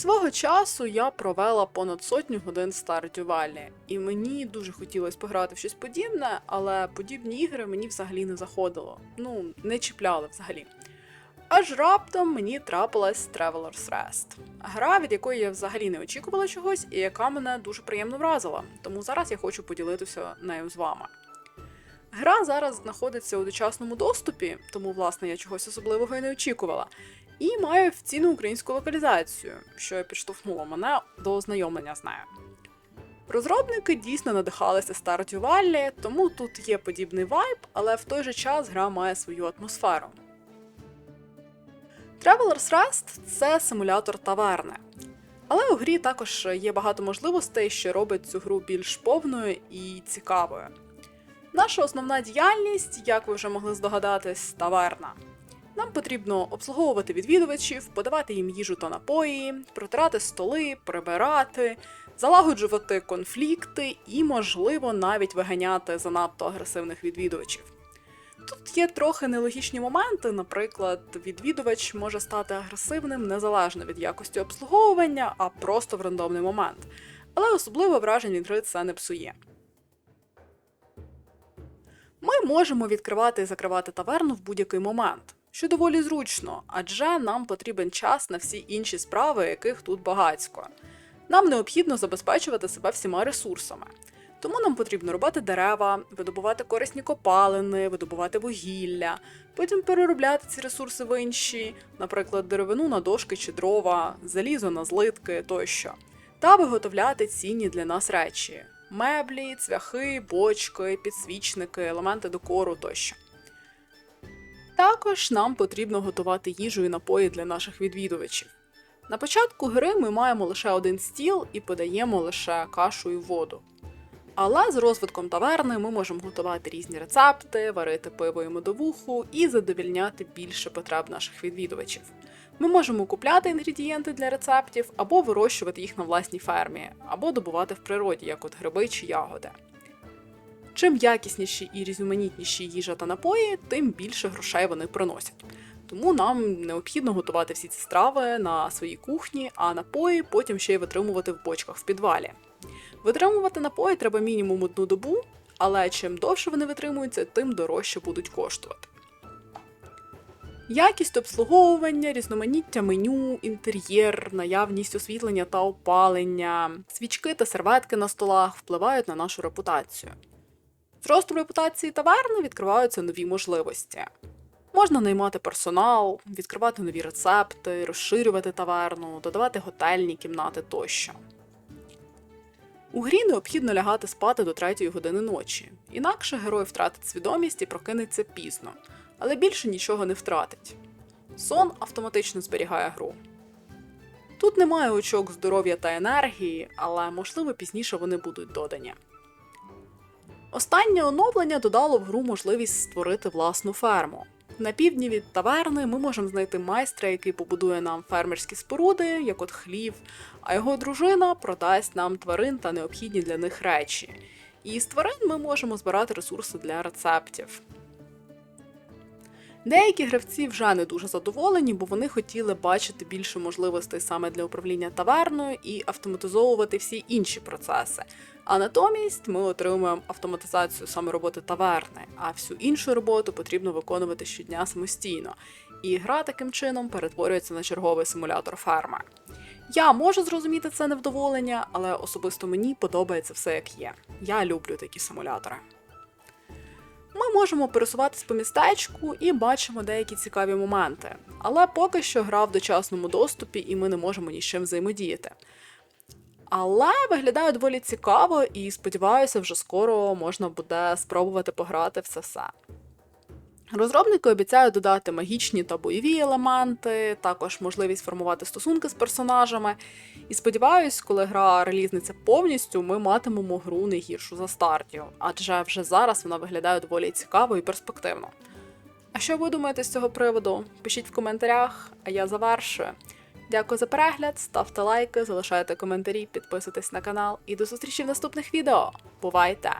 Свого часу я провела понад сотню годин Stardew Valley, і мені дуже хотілося пограти в щось подібне, але подібні ігри мені взагалі не заходило. Ну, не чіпляли взагалі. Аж раптом мені трапилась Traveler's Rest. Гра, від якої я взагалі не очікувала чогось, і яка мене дуже приємно вразила. Тому зараз я хочу поділитися нею з вами. Гра зараз знаходиться у дочасному доступі, тому власне я чогось особливого і не очікувала. І має офіційну українську локалізацію, що підштовхнуло мене до ознайомлення з нею. Розробники дійсно надихалися Stardew Valley, тому тут є подібний вайб, але в той же час гра має свою атмосферу. Traveler's Rest – це симулятор таверни. Але у грі також є багато можливостей, що робить цю гру більш повною і цікавою. Наша основна діяльність, як ви вже могли здогадатись, таверна. Нам потрібно обслуговувати відвідувачів, подавати їм їжу та напої, протирати столи, прибирати, залагоджувати конфлікти і, можливо, навіть виганяти занадто агресивних відвідувачів. Тут є трохи нелогічні моменти, наприклад, відвідувач може стати агресивним незалежно від якості обслуговування, а просто в рандомний момент. Але особливо вражень від гри це не псує. Ми можемо відкривати і закривати таверну в будь-який момент, що доволі зручно, адже нам потрібен час на всі інші справи, яких тут багатько. Нам необхідно забезпечувати себе всіма ресурсами. Тому нам потрібно рубати дерева, видобувати корисні копалини, видобувати вугілля, потім переробляти ці ресурси в інші, наприклад, деревину на дошки чи дрова, залізо на злитки тощо, та виготовляти цінні для нас речі: меблі, цвяхи, бочки, підсвічники, елементи декору тощо. Також нам потрібно готувати їжу і напої для наших відвідувачів. На початку гри ми маємо лише один стіл і подаємо лише кашу і воду. Але з розвитком таверни ми можемо готувати різні рецепти, варити пиво і медовуху і задовільняти більше потреб наших відвідувачів. Ми можемо купляти інгредієнти для рецептів або вирощувати їх на власній фермі, або добувати в природі, як от гриби чи ягоди. Чим якісніші і різноманітніші їжа та напої, тим більше грошей вони приносять. Тому нам необхідно готувати всі ці страви на своїй кухні, а напої потім ще й витримувати в бочках в підвалі. Витримувати напої треба мінімум одну добу, але чим довше вони витримуються, тим дорожче будуть коштувати. Якість обслуговування, різноманіття меню, інтер'єр, наявність освітлення та опалення, свічки та серветки на столах впливають на нашу репутацію. З ростом репутації таверни відкриваються нові можливості. Можна наймати персонал, відкривати нові рецепти, розширювати таверну, додавати готельні кімнати тощо. У грі необхідно лягати спати до 3 години ночі, інакше герой втратить свідомість і прокинеться пізно, але більше нічого не втратить. Сон автоматично зберігає гру. Тут немає очок здоров'я та енергії, але можливо пізніше вони будуть додані. Останнє оновлення додало в гру можливість створити власну ферму. На півдні від таверни ми можемо знайти майстра, який побудує нам фермерські споруди, як от хлів, а його дружина продасть нам тварин та необхідні для них речі. І з тварин ми можемо збирати ресурси для рецептів. Деякі гравці вже не дуже задоволені, бо вони хотіли бачити більше можливостей саме для управління таверною і автоматизовувати всі інші процеси. А натомість ми отримуємо автоматизацію саме роботи таверни, а всю іншу роботу потрібно виконувати щодня самостійно. І гра таким чином перетворюється на черговий симулятор ферми. Я можу зрозуміти це невдоволення, але особисто мені подобається все як є. Я люблю такі симулятори. Ми можемо пересуватись по містечку і бачимо деякі цікаві моменти, але поки що гра в дочасному доступі і ми не можемо ні з чим взаємодіяти. Але виглядає доволі цікаво і сподіваюся, вже скоро можна буде спробувати пограти в це все. Розробники обіцяють додати магічні та бойові елементи, також можливість формувати стосунки з персонажами. І сподіваюсь, коли гра релізниться повністю, ми матимемо гру не гіршу за стартів, адже вже зараз вона виглядає доволі цікаво і перспективно. А що ви думаєте з цього приводу? Пишіть в коментарях, а я завершую. Дякую за перегляд, ставте лайки, залишайте коментарі, підписуйтесь на канал і до зустрічі в наступних відео. Бувайте!